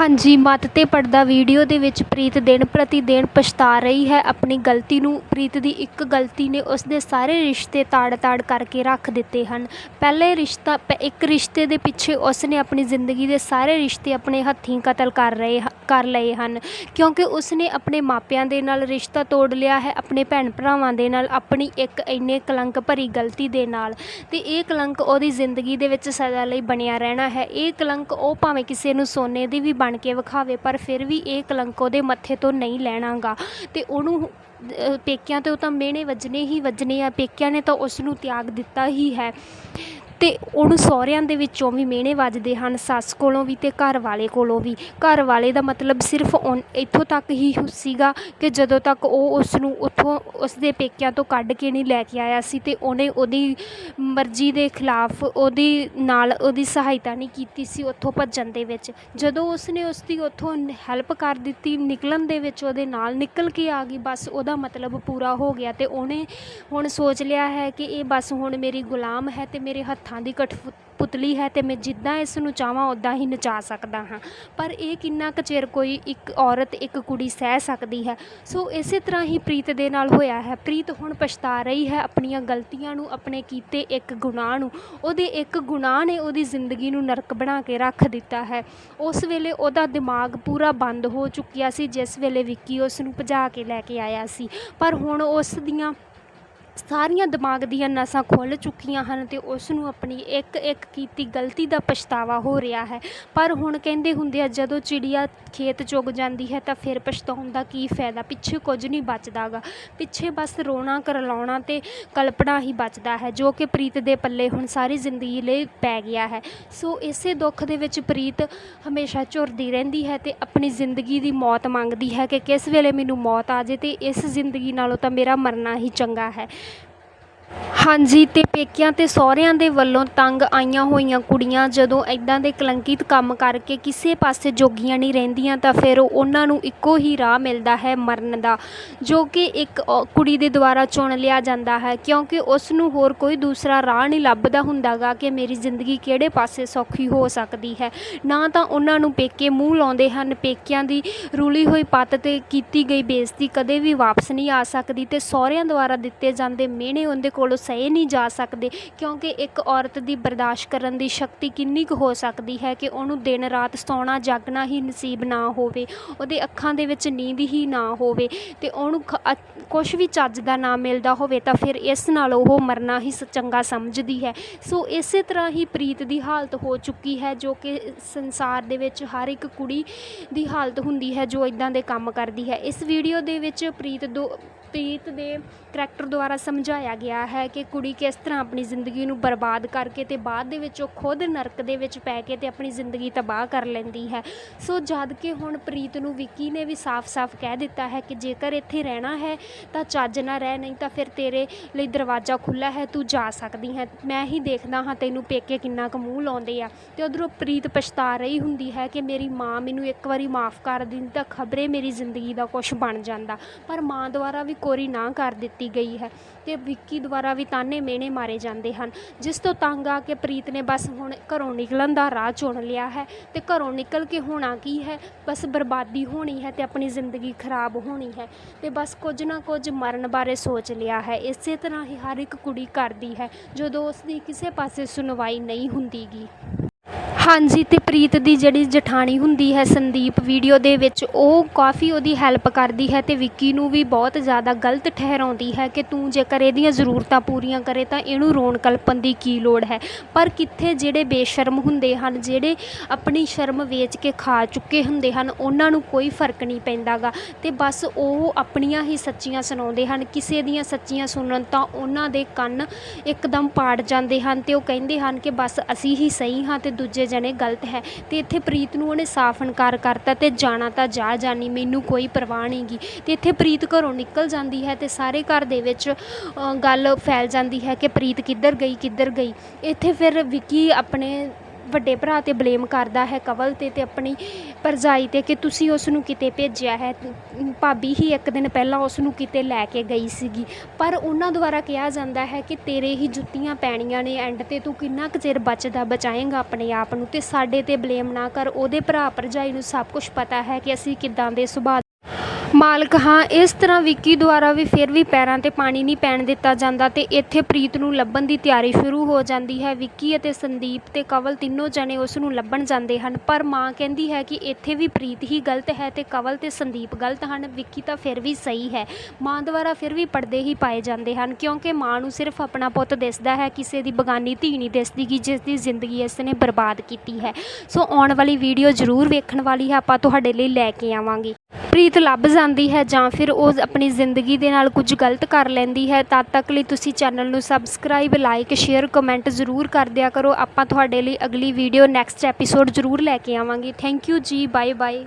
ਹਾਂਜੀ, ਮੱਤ ਤੇ ਪੜਦਾ ਵੀਡੀਓ ਦੇ ਵਿੱਚ ਪ੍ਰੀਤ ਦਿਨ ਪ੍ਰਤੀ ਦਿਨ ਪਛਤਾ ਰਹੀ ਹੈ। ਆਪਣੀ ਗਲਤੀ ਨੂੰ ਪ੍ਰੀਤ ਦੀ ਇੱਕ ਗਲਤੀ ਨੇ ਉਸ ਦੇ ਸਾਰੇ ਰਿਸ਼ਤੇ ਤਾੜ-ਤਾੜ ਕਰਕੇ ਰੱਖ ਦਿੱਤੇ ਹਨ। ਪਹਿਲੇ ਰਿਸ਼ਤਾ ਪ- ਇੱਕ ਰਿਸ਼ਤੇ ਦੇ ਪਿੱਛੇ ਉਸ ਨੇ ਆਪਣੀ ਜ਼ਿੰਦਗੀ ਦੇ ਸਾਰੇ ਰਿਸ਼ਤੇ ਆਪਣੇ ਹੱਥੀਂ ਕਤਲ ਕਰ ਰਹੇ ਹ- ਕਰ ਲਏ ਹਨ। ਕਿਉਂਕਿ ਉਸਨੇ ਆਪਣੇ ਮਾਪਿਆਂ ਦੇ ਨਾਲ ਰਿਸ਼ਤਾ ਤੋੜ ਲਿਆ ਹੈ, ਆਪਣੇ ਭੈਣ ਭਰਾਵਾਂ ਦੇ ਨਾਲ, ਆਪਣੀ ਇੱਕ ਇੰਨੇ ਕਲੰਕ ਭਰੀ ਗਲਤੀ ਦੇ ਨਾਲ। ਅਤੇ ਇਹ ਕਲੰਕ ਉਹਦੀ ਜ਼ਿੰਦਗੀ ਦੇ ਵਿੱਚ ਸਦਾ ਲਈ ਬਣਿਆ ਰਹਿਣਾ ਹੈ। ਇਹ ਕਲੰਕ ਉਹ ਭਾਵੇਂ ਕਿਸੇ ਨੂੰ ਸੋਨੇ ਦੀ ਵੀ ਬਣ ਕੇ ਵਿਖਾਵੇ, ਪਰ ਫਿਰ ਵੀ ਇਹ ਕਲੰਕ ਉਹਦੇ ਮੱਥੇ ਤੋਂ ਨਹੀਂ ਲੈਣਾਗਾ। ਅਤੇ ਉਹਨੂੰ ਪੇਕਿਆਂ ਤੋਂ ਤਾਂ ਮਿਹਣੇ ਵੱਜਣੇ ਹੀ ਵੱਜਣੇ ਆ। ਪੇਕਿਆਂ ਨੇ ਤਾਂ ਉਸ ਨੂੰ ਤਿਆਗ ਦਿੱਤਾ ਹੀ ਹੈ। ਅਤੇ ਉਹਨੂੰ ਸਹੁਰਿਆਂ ਦੇ ਵਿੱਚੋਂ ਵੀ ਮਿਹਣੇ ਵੱਜਦੇ ਹਨ, ਸੱਸ ਕੋਲੋਂ ਵੀ ਅਤੇ ਘਰ ਵਾਲੇ ਕੋਲੋਂ ਵੀ। ਘਰ ਵਾਲੇ ਦਾ ਮਤਲਬ ਸਿਰਫ ਉਨ- ਇੱਥੋਂ ਤੱਕ ਹੀ ਸੀਗਾ ਕਿ ਜਦੋਂ ਤੱਕ ਉਹ ਉਸ ਨੂੰ ਉੱਥੋਂ ਉਸ ਦੇ ਪੇਕਿਆਂ ਤੋਂ ਕੱਢ ਕੇ ਨਹੀਂ ਲੈ ਕੇ ਆਇਆ ਸੀ ਅਤੇ ਉਹਨੇ ਉਹਦੀ ਮਰਜ਼ੀ ਦੇ ਖਿਲਾਫ ਉਹਦੀ ਨਾਲ ਉਹਦੀ ਸਹਾਇਤਾ ਨਹੀਂ ਕੀਤੀ ਸੀ ਉੱਥੋਂ ਭੱਜਣ ਦੇ ਵਿੱਚ। ਜਦੋਂ ਉਸਨੇ ਉਸ ਦੀ ਉੱਥੋਂ ਹੈਲਪ ਕਰ ਦਿੱਤੀ, ਨਿਕਲਣ ਦੇ ਵਿੱਚ ਉਹਦੇ ਨਾਲ ਨਿਕਲ ਕੇ ਆ ਗਈ, ਬਸ ਉਹਦਾ ਮਤਲਬ ਪੂਰਾ ਹੋ ਗਿਆ ਅਤੇ ਉਹਨੇ ਹੁਣ ਸੋਚ ਲਿਆ ਹੈ ਕਿ ਇਹ ਬਸ ਹੁਣ ਮੇਰੀ ਗੁਲਾਮ ਹੈ ਅਤੇ ਮੇਰੇ ਹੱਥਾਂ ਦੀ ਕਠਪੁ ਪੁਤਲੀ ਹੈ ਅਤੇ ਮੈਂ ਜਿੱਦਾਂ ਇਸ ਨੂੰ ਚਾਹਵਾਂ ਉੱਦਾਂ ਹੀ ਨਚਾ ਸਕਦਾ ਹਾਂ। ਪਰ ਇਹ ਕਿੰਨਾ ਕੁ ਚਿਰ ਕੋਈ ਇੱਕ ਔਰਤ, ਇੱਕ ਕੁੜੀ ਸਹਿ ਸਕਦੀ ਹੈ? ਸੋ ਇਸੇ ਤਰ੍ਹਾਂ ਹੀ ਪ੍ਰੀਤ ਦੇ ਨਾਲ ਹੋਇਆ ਹੈ। ਪ੍ਰੀਤ ਹੁਣ ਪਛਤਾ ਰਹੀ ਹੈ ਆਪਣੀਆਂ ਗਲਤੀਆਂ ਨੂੰ, ਆਪਣੇ ਕੀਤੇ ਇੱਕ ਗੁਨਾਹ ਨੂੰ। ਉਹਦੇ ਇੱਕ ਗੁਨਾਹ ਨੇ ਉਹਦੀ ਜ਼ਿੰਦਗੀ ਨੂੰ ਨਰਕ ਬਣਾ ਕੇ ਰੱਖ ਦਿੱਤਾ ਹੈ। ਉਸ ਵੇਲੇ ਉਹਦਾ ਦਿਮਾਗ ਪੂਰਾ ਬੰਦ ਹੋ ਚੁੱਕਿਆ ਸੀ, ਜਿਸ ਵੇਲੇ ਵਿੱਕੀ ਉਸ ਨੂੰ ਭਜਾ ਕੇ ਲੈ ਕੇ ਆਇਆ ਸੀ। ਪਰ ਹੁਣ ਉਸ ਦੀਆਂ ਸਾਰੀਆਂ ਦਿਮਾਗ ਦੀਆਂ ਨਸਾਂ ਖੁੱਲ੍ਹ ਚੁੱਕੀਆਂ ਹਨ ਅਤੇ ਉਸ ਨੂੰ ਆਪਣੀ ਇੱਕ ਇੱਕ ਕੀਤੀ ਗਲਤੀ ਦਾ ਪਛਤਾਵਾ ਹੋ ਰਿਹਾ ਹੈ। ਪਰ ਹੁਣ ਕਹਿੰਦੇ ਹੁੰਦੇ ਆ, ਜਦੋਂ ਚਿੜੀਆ ਖੇਤ ਚੁਗ ਜਾਂਦੀ ਹੈ ਤਾਂ ਫਿਰ ਪਛਤਾਉਣ ਦਾ ਕੀ ਫਾਇਦਾ? ਪਿੱਛੇ ਕੁਝ ਨਹੀਂ ਬਚਦਾ ਗਾ ਪਿੱਛੇ ਬਸ ਰੋਣਾ, ਕਰਲਾਉਣਾ ਅਤੇ ਕਲਪਣਾ ਹੀ ਬਚਦਾ ਹੈ, ਜੋ ਕਿ ਪ੍ਰੀਤ ਦੇ ਪੱਲੇ ਹੁਣ ਸਾਰੀ ਜ਼ਿੰਦਗੀ ਲਈ ਪੈ ਗਿਆ ਹੈ। ਸੋ ਇਸੇ ਦੁੱਖ ਦੇ ਵਿੱਚ ਪ੍ਰੀਤ ਹਮੇਸ਼ਾ ਝੁਰਦੀ ਰਹਿੰਦੀ ਹੈ ਅਤੇ ਆਪਣੀ ਜ਼ਿੰਦਗੀ ਦੀ ਮੌਤ ਮੰਗਦੀ ਹੈ ਕਿ ਕਿਸ ਵੇਲੇ ਮੈਨੂੰ ਮੌਤ ਆ ਜੇ ਅਤੇ ਇਸ ਜ਼ਿੰਦਗੀ ਨਾਲੋਂ ਤਾਂ ਮੇਰਾ ਮਰਨਾ ਹੀ ਚੰਗਾ ਹੈ। ਹਾਂਜੀ, ਤੇ ਪੇਕਿਆਂ ਤੇ ਸਹੁਰਿਆਂ ਦੇ ਵੱਲੋਂ ਤੰਗ ਆਈਆਂ ਹੋਈਆਂ ਕੁੜੀਆਂ ਜਦੋਂ ਇਦਾਂ ਦੇ ਕਲੰਕਿਤ ਕੰਮ ਕਰਕੇ ਕਿਸੇ ਪਾਸੇ ਜੋਗੀਆਂ ਨਹੀਂ ਰਹਿੰਦੀਆਂ ਤਾਂ ਫਿਰ ਉਹਨਾਂ ਨੂੰ ਇੱਕੋ ਹੀ ਰਾਹ ਮਿਲਦਾ ਹੈ ਮਰਨ ਦਾ, ਜੋ ਕਿ ਇੱਕ ਕੁੜੀ ਦੇ ਦੁਆਰਾ ਚੁਣ ਲਿਆ ਜਾਂਦਾ ਹੈ, ਕਿਉਂਕਿ ਉਸ ਨੂੰ ਹੋਰ ਕੋਈ ਦੂਸਰਾ ਰਾਹ ਨਹੀਂ ਲੱਭਦਾ ਹੁੰਦਾਗਾ ਕਿ ਮੇਰੀ ਜ਼ਿੰਦਗੀ ਕਿਹੜੇ ਪਾਸੇ ਸੌਖੀ ਹੋ ਸਕਦੀ ਹੈ। ਨਾ ਤਾਂ ਉਹਨਾਂ ਨੂੰ ਪੇਕੇ ਮੂੰਹ ਲਾਉਂਦੇ ਹਨ, ਪੇਕਿਆਂ ਦੀ ਰੂਲੀ ਹੋਈ ਪੱਤ ਤੇ ਕੀਤੀ ਗਈ ਬੇਇੱਜ਼ਤੀ ਕਦੇ ਵੀ ਵਾਪਸ ਨਹੀਂ ਆ ਸਕਦੀ ਤੇ ਸਹੁਰਿਆਂ ਦੁਆਰਾ ਦਿੱਤੇ ਜਾਂਦੇ ਮਿਹਣੇ ਉਹਦੇ ਕੋਲ ਕੋਲੋਂ ਸਹੇ ਨਹੀਂ ਜਾ ਸਕਦੇ, ਕਿਉਂਕਿ ਇੱਕ ਔਰਤ ਦੀ ਬਰਦਾਸ਼ਤ ਕਰਨ ਦੀ ਸ਼ਕਤੀ ਕਿੰਨੀ ਕੁ ਹੋ ਸਕਦੀ ਹੈ ਕਿ ਉਹਨੂੰ ਦਿਨ ਰਾਤ ਸੌਣਾ ਜਾਗਣਾ ਹੀ ਨਸੀਬ ਨਾ ਹੋਵੇ, ਉਹਦੇ ਅੱਖਾਂ ਦੇ ਵਿੱਚ ਨੀਂਦ ਹੀ ਨਾ ਹੋਵੇ ਤੇ ਉਹਨੂੰ ਕੁਝ ਵੀ ਚੱਜ ਦਾ ਨਾ ਮਿਲਦਾ ਹੋਵੇ ਤਾਂ ਫਿਰ ਇਸ ਨਾਲ ਉਹ ਮਰਨਾ ਹੀ ਸ- ਚੰਗਾ ਸਮਝਦੀ ਹੈ। ਸੋ ਇਸੇ ਤਰ੍ਹਾਂ ਹੀ ਪ੍ਰੀਤ ਦੀ ਹਾਲਤ ਹੋ ਚੁੱਕੀ ਹੈ ਜੋ ਕਿ ਸੰਸਾਰ ਦੇ ਵਿੱਚ ਹਰ ਇੱਕ ਕੁੜੀ ਦੀ ਹਾਲਤ ਹੁੰਦੀ ਹੈ ਜੋ ਇਦਾਂ ਦੇ ਕੰਮ ਕਰਦੀ ਹੈ। ਇਸ ਵੀਡੀਓ ਦੇ ਵਿੱਚ ਪ੍ਰੀਤ ਦੋ, ਪ੍ਰੀਤ ਦੇ ਕਰੈਕਟਰ ਦੁਆਰਾ ਸਮਝਾਇਆ ਗਿਆ ਹੈ ਕਿ ਕੁੜੀ ਕਿਸ ਤਰ੍ਹਾਂ ਆਪਣੀ ਜ਼ਿੰਦਗੀ ਨੂੰ ਬਰਬਾਦ ਕਰਕੇ ਤੇ ਬਾਅਦ ਦੇ ਵਿੱਚ ਉਹ ਖੁਦ ਨਰਕ ਦੇ ਵਿੱਚ ਪੈ ਕੇ ਤੇ ਆਪਣੀ ਜ਼ਿੰਦਗੀ ਤਬਾਹ ਕਰ ਲੈਂਦੀ ਹੈ। ਸੋ ਜਦ ਕਿ ਹੁਣ ਪ੍ਰੀਤ ਨੂੰ ਵਿੱਕੀ ਨੇ ਵੀ ਸਾਫ਼-ਸਾਫ਼ ਕਹਿ ਦਿੱਤਾ ਹੈ ਕਿ ਜੇਕਰ ਇੱਥੇ ਰਹਿਣਾ ਹੈ ਤਾਂ ਚੱਜ ਨਾ ਰਹਿ, ਨਹੀਂ ਤਾਂ ਫਿਰ ਤੇਰੇ ਲਈ ਦਰਵਾਜ਼ਾ ਖੁੱਲਾ ਹੈ, ਤੂੰ ਜਾ ਸਕਦੀ ਹੈ। ਮੈਂ ਹੀ ਦੇਖਦਾ ਹਾਂ ਤੈਨੂੰ ਪੇਕੇ ਕਿੰਨਾ ਕੁ ਮੂੰਹ ਲਾਉਂਦੇ ਆ। ਤੇ ਉਧਰੋਂ ਪ੍ਰੀਤ ਪਛਤਾ ਰਹੀ ਹੁੰਦੀ ਹੈ ਕਿ ਮੇਰੀ ਮਾਂ ਮੈਨੂੰ ਇੱਕ ਵਾਰੀ ਮਾਫ ਕਰ ਦਿੰਦੀ ਤਾਂ ਖਬਰੇ ਮੇਰੀ ਜ਼ਿੰਦਗੀ ਦਾ ਕੁਝ ਬਣ ਜਾਂਦਾ। ਪਰ ਮਾਂ ਦੁਆਰਾ ਵੀ ਕੋਰੀ ਨਾ ਕਰ ਦਿੱਤੀ ਗਈ ਹੈ। ਤੇ ਵਿੱਕੀ ਦੁਆਰਾ ਵੀ ਤਾਨੇ ਮੇਣੇ ਮਾਰੇ ਜਾਂਦੇ ਹਨ। ਜਿਸ ਤੋਂ ਤੰਗ ਆ ਕੇ ਪ੍ਰੀਤ ਨੇ ਬਸ ਹੁਣ ਘਰੋਂ ਨਿਕਲਣ ਦਾ ਰਾਹ ਚੁਣ ਲਿਆ ਹੈ ਤੇ ਘਰੋਂ ਨਿਕਲ ਕੇ ਹੋਣਾ ਕੀ ਹੈ? ਬਸ ਬਰਬਾਦੀ ਹੋਣੀ ਹੈ ਤੇ ਆਪਣੀ ਜ਼ਿੰਦਗੀ ਖਰਾਬ ਹੋਣੀ ਹੈ ਤੇ ਬਸ ਕੁਝ ਨਾ ਕੁਝ ਮਰਨ ਬਾਰੇ ਸੋਚ ਲਿਆ ਹੈ। ਇਸੇ ਤਰ੍ਹਾਂ ਹੀ ਹਰ ਇੱਕ ਕੁੜੀ ਕਰਦੀ ਹੈ, ਜਦੋਂ ਉਸ ਦੀ ਕਿਸੇ ਪਾਸੇ ਸੁਣਵਾਈ ਨਹੀਂ ਹੁੰਦੀਗੀ। ਹਾਂਜੀ ਅਤੇ ਪ੍ਰੀਤ ਦੀ ਜਿਹੜੀ ਜਠਾਣੀ ਹੁੰਦੀ ਹੈ ਸੰਦੀਪ ਵੀਡੀਓ ਦੇ ਵਿੱਚ, ਉਹ ਕਾਫੀ ਉਹਦੀ ਹੈਲਪ ਕਰਦੀ ਹੈ ਅਤੇ ਵਿੱਕੀ ਨੂੰ ਵੀ ਬਹੁਤ ਜ਼ਿਆਦਾ ਗਲਤ ਠਹਿਰਾਉਂਦੀ ਹੈ ਕਿ ਤੂੰ ਜੇਕਰ ਇਹਦੀਆਂ ਜ਼ਰੂਰਤਾਂ ਪੂਰੀਆਂ ਕਰੇ ਤਾਂ ਇਹਨੂੰ ਰੋਣ ਕਲਪਣ ਦੀ ਕੀ ਲੋੜ ਹੈ? ਪਰ ਕਿੱਥੇ ਜਿਹੜੇ ਬੇਸ਼ਰਮ ਹੁੰਦੇ ਹਨ, ਜਿਹੜੇ ਆਪਣੀ ਸ਼ਰਮ ਵੇਚ ਕੇ ਖਾ ਚੁੱਕੇ ਹੁੰਦੇ ਹਨ, ਉਹਨਾਂ ਨੂੰ ਕੋਈ ਫ਼ਰਕ ਨਹੀਂ ਪੈਂਦਾ ਗਾ ਅਤੇ ਬਸ ਉਹ ਆਪਣੀਆਂ ਹੀ ਸੱਚੀਆਂ ਸੁਣਾਉਂਦੇ ਹਨ। ਕਿਸੇ ਦੀਆਂ ਸੱਚੀਆਂ ਸੁਣਨ ਤਾਂ ਉਹਨਾਂ ਦੇ ਕੰਨ ਇੱਕਦਮ ਪਾੜ ਜਾਂਦੇ ਹਨ ਅਤੇ ਉਹ ਕਹਿੰਦੇ ਹਨ ਕਿ ਬਸ ਅਸੀਂ ਹੀ ਸਹੀ ਹਾਂ ਅਤੇ ਦੂਜੇ ਜਣੇ ਗਲਤ ਹੈ। ਅਤੇ ਇੱਥੇ ਪ੍ਰੀਤ ਨੂੰ ਉਹਨੇ ਸਾਫ਼ ਇਨਕਾਰ ਕਰਤਾ ਤੇ ਜਾਣਾ ਤਾਂ ਜਾ ਜਾਨੀ, ਮੈਨੂੰ ਕੋਈ ਪਰਵਾਹ ਨਹੀਂ ਨਹੀਂਗੀ ਅਤੇ ਇੱਥੇ ਪ੍ਰੀਤ ਘਰੋਂ ਨਿਕਲ ਜਾਂਦੀ ਹੈ ਅਤੇ ਸਾਰੇ ਘਰ ਦੇ ਵਿੱਚ ਗੱਲ ਫੈਲ ਜਾਂਦੀ ਹੈ ਕਿ ਪ੍ਰੀਤ ਕਿੱਧਰ ਗਈ ਕਿੱਧਰ ਗਈ। ਇੱਥੇ ਫਿਰ ਵਿੱਕੀ ਆਪਣੇ ਵੱਡੇ ਭਰਾ ਤੇ ਬਲੇਮ ਕਰਦਾ ਹੈ ਕਵਲ ਤੇ ਅਤੇ ਆਪਣੀ ਭਰਜਾਈ ਤੇ ਕਿ ਤੁਸੀਂ ਉਸ ਨੂੰ ਕਿਤੇ ਭੇਜਿਆ ਹੈ। ਭਾਬੀ ਹੀ ਇੱਕ ਦਿਨ ਪਹਿਲਾਂ ਉਸ ਨੂੰ ਕਿਤੇ ਲੈ ਕੇ ਗਈ ਸੀਗੀ। ਪਰ ਉਹਨਾਂ ਦੁਆਰਾ ਕਿਹਾ ਜਾਂਦਾ ਹੈ ਕਿ ਤੇਰੇ ਹੀ ਜੁੱਤੀਆਂ ਪੈਣੀਆਂ ਨੇ ਐਂਡ ਤੇ ਤੂੰ ਕਿੰਨਾ ਕੁ ਚਿਰ ਬਚਦਾ, ਬਚਾਏਂਗਾ ਆਪਣੇ ਆਪ ਨੂੰ ਅਤੇ ਸਾਡੇ ਤੇ ਬਲੇਮ ਨਾ ਕਰ। ਉਹਦੇ ਭਰਾ ਭਰਜਾਈ ਨੂੰ ਸਭ ਕੁਝ ਪਤਾ ਹੈ ਕਿ ਅਸੀਂ ਕਿੱਦਾਂ ਦੇ ਸੁਭਾਅ ਮਾਲਕ, ਹਾਂ, ਇਸ ਤਰ੍ਹਾਂ ਵਿੱਕੀ ਦੁਆਰਾ ਵੀ ਫਿਰ ਵੀ ਪੈਰਾਂ ਤੇ ਪਾਣੀ ਨਹੀਂ ਪੈਣ ਦਿੱਤਾ ਜਾਂਦਾ ਤੇ ਇੱਥੇ ਪ੍ਰੀਤ ਨੂੰ ਲੱਭਣ ਦੀ ਤਿਆਰੀ ਸ਼ੁਰੂ ਹੋ ਜਾਂਦੀ ਹੈ। ਵਿੱਕੀ ਅਤੇ ਸੰਦੀਪ ਤੇ ਕਵਲ ਤਿੰਨੋਂ ਜਣੇ ਉਸ ਨੂੰ ਲੱਭਣ ਜਾਂਦੇ ਹਨ, ਪਰ ਮਾਂ ਕਹਿੰਦੀ ਹੈ ਕਿ ਇੱਥੇ ਵੀ ਪ੍ਰੀਤ ਹੀ ਗਲਤ ਹੈ ਤੇ ਕਵਲ ਤੇ ਸੰਦੀਪ ਗਲਤ ਹਨ। ਵਿੱਕੀ ਤਾਂ ਫਿਰ ਵੀ ਸਹੀ ਹੈ। ਮਾਂ ਦੁਆਰਾ ਫਿਰ ਵੀ ਪਰਦੇ ਹੀ ਪਾਏ ਜਾਂਦੇ ਹਨ, ਕਿਉਂਕਿ ਮਾਂ ਨੂੰ ਸਿਰਫ ਆਪਣਾ ਪੁੱਤ ਦਿਸਦਾ ਹੈ, ਕਿਸੇ ਦੀ ਬਗਾਨੀ ਧੀ ਨਹੀਂ ਦਿਸਦੀ ਕਿ ਜਿਸ ਦੀ ਜ਼ਿੰਦਗੀ ਇਸ ਨੇ ਬਰਬਾਦ ਕੀਤੀ ਹੈ। ਸੋ ਆਉਣ ਵਾਲੀ ਵੀਡੀਓ ਜ਼ਰੂਰ ਵੇਖਣ ਵਾਲੀ ਹੈ, ਆਪਾਂ ਤੁਹਾਡੇ ਲਈ ਲੈ ਕੇ ਆਵਾਂਗੇ। ਪ੍ਰੀਤ ਲੱਭ ਜਾਂਦੀ ਹੈ ਜਾਂ ਫਿਰ ਉਹ ਆਪਣੀ ਜ਼ਿੰਦਗੀ ਦੇ ਨਾਲ ਕੁਝ ਗਲਤ ਕਰ ਲੈਂਦੀ ਹੈ, ਤਦ ਤੱਕ ਲਈ ਤੁਸੀਂ ਚੈਨਲ ਨੂੰ ਸਬਸਕ੍ਰਾਈਬ ਲਾਈਕ ਸ਼ੇਅਰ ਕਮੈਂਟ ਜ਼ਰੂਰ ਕਰ ਦਿਆ ਕਰੋ। ਆਪਾਂ ਤੁਹਾਡੇ ਲਈ ਅਗਲੀ ਵੀਡੀਓ ਨੈਕਸਟ ਐਪੀਸੋਡ ਜ਼ਰੂਰ ਲੈ ਕੇ ਆਵਾਂਗੇ। ਥੈਂਕ ਯੂ ਜੀ ਬਾਏ ਬਾਏ